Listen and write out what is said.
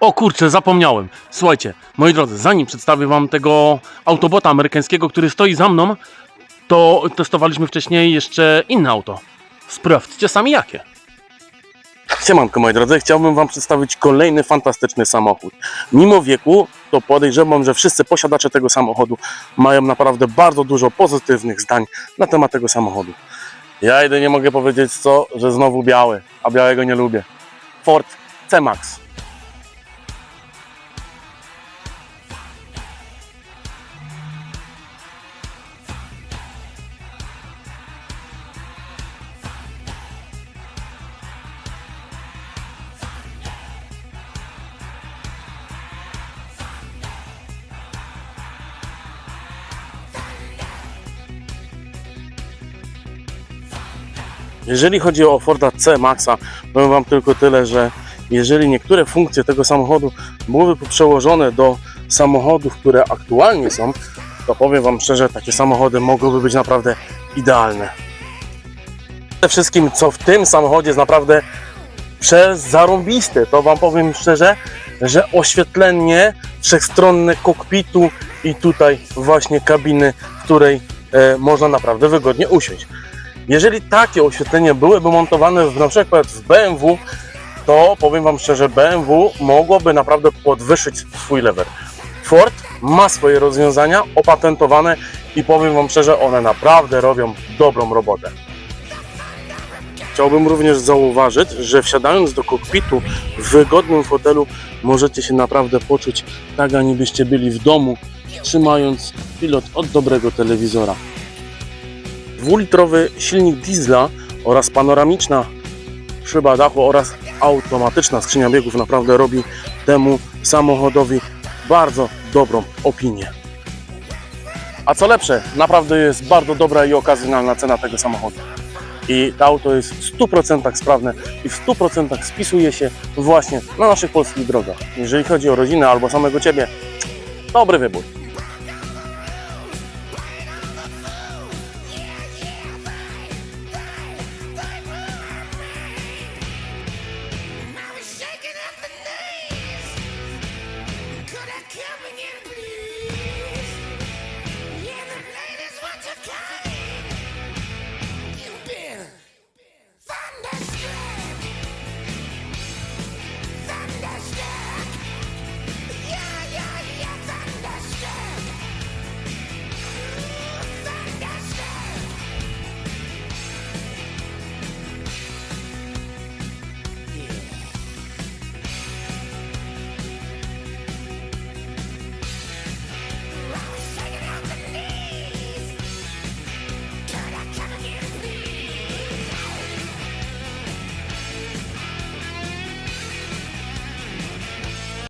O kurczę, zapomniałem. Słuchajcie, moi drodzy, zanim przedstawię wam tego autobota amerykańskiego, który stoi za mną, to testowaliśmy wcześniej jeszcze inne auto. Sprawdźcie sami jakie. Siemanko moi drodzy, chciałbym wam przedstawić kolejny fantastyczny samochód. Mimo wieku, to podejrzewam, że wszyscy posiadacze tego samochodu mają naprawdę bardzo dużo pozytywnych zdań na temat tego samochodu. Ja jedynie mogę powiedzieć co, że znowu biały, a białego nie lubię. Ford C-Max. Jeżeli chodzi o Forda C Maxa, powiem Wam tylko tyle, że jeżeli niektóre funkcje tego samochodu byłyby przełożone do samochodów, które aktualnie są, to powiem Wam szczerze, takie samochody mogłyby być naprawdę idealne. Przede wszystkim, co w tym samochodzie jest naprawdę przez zarąbiste, to Wam powiem szczerze, że oświetlenie wszechstronne kokpitu i tutaj właśnie kabiny, w której e, można naprawdę wygodnie usiąść. Jeżeli takie oświetlenie byłyby montowane w, na przykład w BMW, to powiem Wam szczerze, BMW mogłoby naprawdę podwyższyć swój level. Ford ma swoje rozwiązania opatentowane i powiem Wam szczerze, one naprawdę robią dobrą robotę. Chciałbym również zauważyć, że wsiadając do kokpitu w wygodnym fotelu możecie się naprawdę poczuć tak, anibyście byli w domu, trzymając pilot od dobrego telewizora. Dwulitrowy silnik diesla oraz panoramiczna szyba dachu oraz automatyczna skrzynia biegów naprawdę robi temu samochodowi bardzo dobrą opinię. A co lepsze, naprawdę jest bardzo dobra i okazjonalna cena tego samochodu. I to auto jest w 100% sprawne i w 100% spisuje się właśnie na naszych polskich drogach. Jeżeli chodzi o rodzinę albo samego Ciebie, dobry wybór.